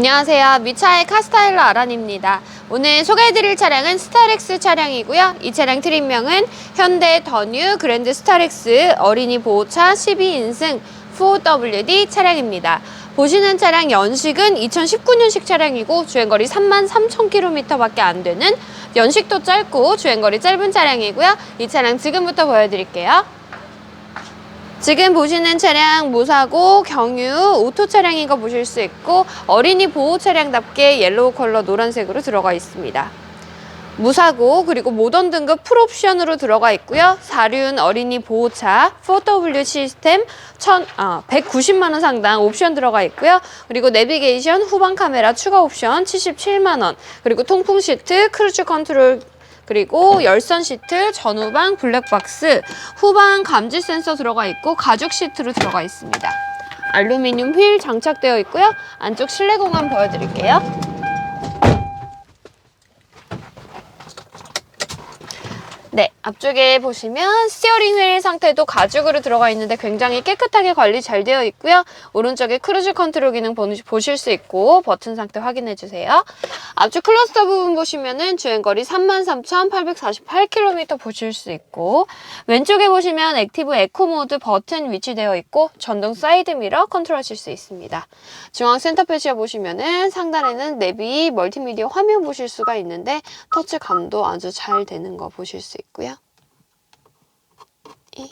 안녕하세요. 미차의 카스타일러 아란입니다. 오늘 소개해드릴 차량은 스타렉스 차량이고요. 이 차량 트림명은 현대 더뉴 그랜드 스타렉스 어린이 보호차 12인승 4WD 차량입니다. 보시는 차량 연식은 2019년식 차량이고 주행거리 3만 3천 킬로미터밖에 안 되는 연식도 짧고 주행거리 짧은 차량이고요. 이 차량 지금부터 보여드릴게요. 지금 보시는 차량 무사고 경유 오토 차량인 거 보실 수 있고 어린이 보호 차량답게 옐로우 컬러 노란색으로 들어가 있습니다. 무사고 그리고 모던 등급 풀옵션으로 들어가 있고요. 사륜 어린이 보호차 4W 시스템 1 아, 190만 원 상당 옵션 들어가 있고요. 그리고 내비게이션 후방 카메라 추가 옵션 77만 원. 그리고 통풍 시트 크루즈 컨트롤 그리고 열선 시트, 전후방 블랙박스, 후방 감지 센서 들어가 있고 가죽 시트로 들어가 있습니다. 알루미늄 휠 장착되어 있고요. 안쪽 실내 공간 보여드릴게요. 네, 앞쪽에 보시면 스티어링 휠 상태도 가죽으로 들어가 있는데 굉장히 깨끗하게 관리 잘 되어 있고요. 오른쪽에 크루즈 컨트롤 기능 보- 보실 수 있고 버튼 상태 확인해 주세요. 앞쪽 클러스터 부분 보시면은 주행거리 33,848km 보실 수 있고 왼쪽에 보시면 액티브 에코 모드 버튼 위치되어 있고 전동 사이드 미러 컨트롤하실 수 있습니다. 중앙 센터 패시아 보시면은 상단에는 내비 멀티미디어 화면 보실 수가 있는데 터치 감도 아주 잘 되는 거 보실 수 있고 요. 이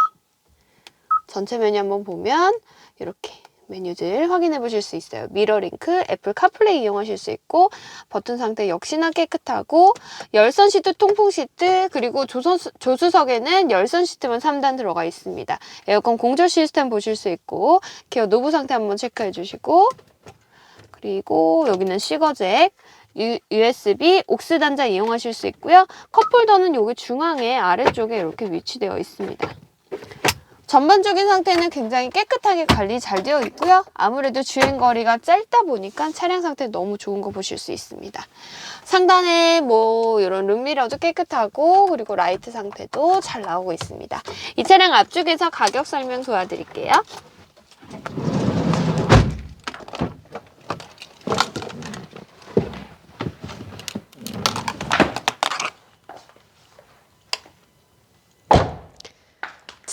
전체 메뉴 한번 보면 이렇게 메뉴들 확인해 보실 수 있어요. 미러링크, 애플 카플레이 이용하실 수 있고 버튼 상태 역시나 깨끗하고 열선 시트, 통풍 시트 그리고 조선, 조수석에는 열선 시트만 3단 들어가 있습니다. 에어컨 공조 시스템 보실 수 있고 기어 노브 상태 한번 체크해 주시고 그리고 여기는 시거잭 USB 옥스 단자 이용하실 수 있고요. 컵홀더는 여기 중앙에 아래쪽에 이렇게 위치되어 있습니다. 전반적인 상태는 굉장히 깨끗하게 관리 잘 되어 있고요. 아무래도 주행 거리가 짧다 보니까 차량 상태 너무 좋은 거 보실 수 있습니다. 상단에 뭐 이런 룸미러도 깨끗하고 그리고 라이트 상태도 잘 나오고 있습니다. 이 차량 앞쪽에서 가격 설명 도와드릴게요.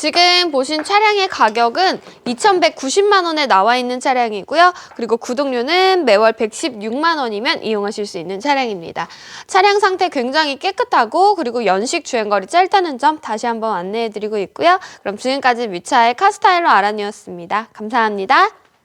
지금 보신 차량의 가격은 2,190만 원에 나와 있는 차량이고요. 그리고 구독료는 매월 116만 원이면 이용하실 수 있는 차량입니다. 차량 상태 굉장히 깨끗하고 그리고 연식 주행거리 짧다는 점 다시 한번 안내해 드리고 있고요. 그럼 지금까지 뮤차의 카스타일러 아란이었습니다. 감사합니다.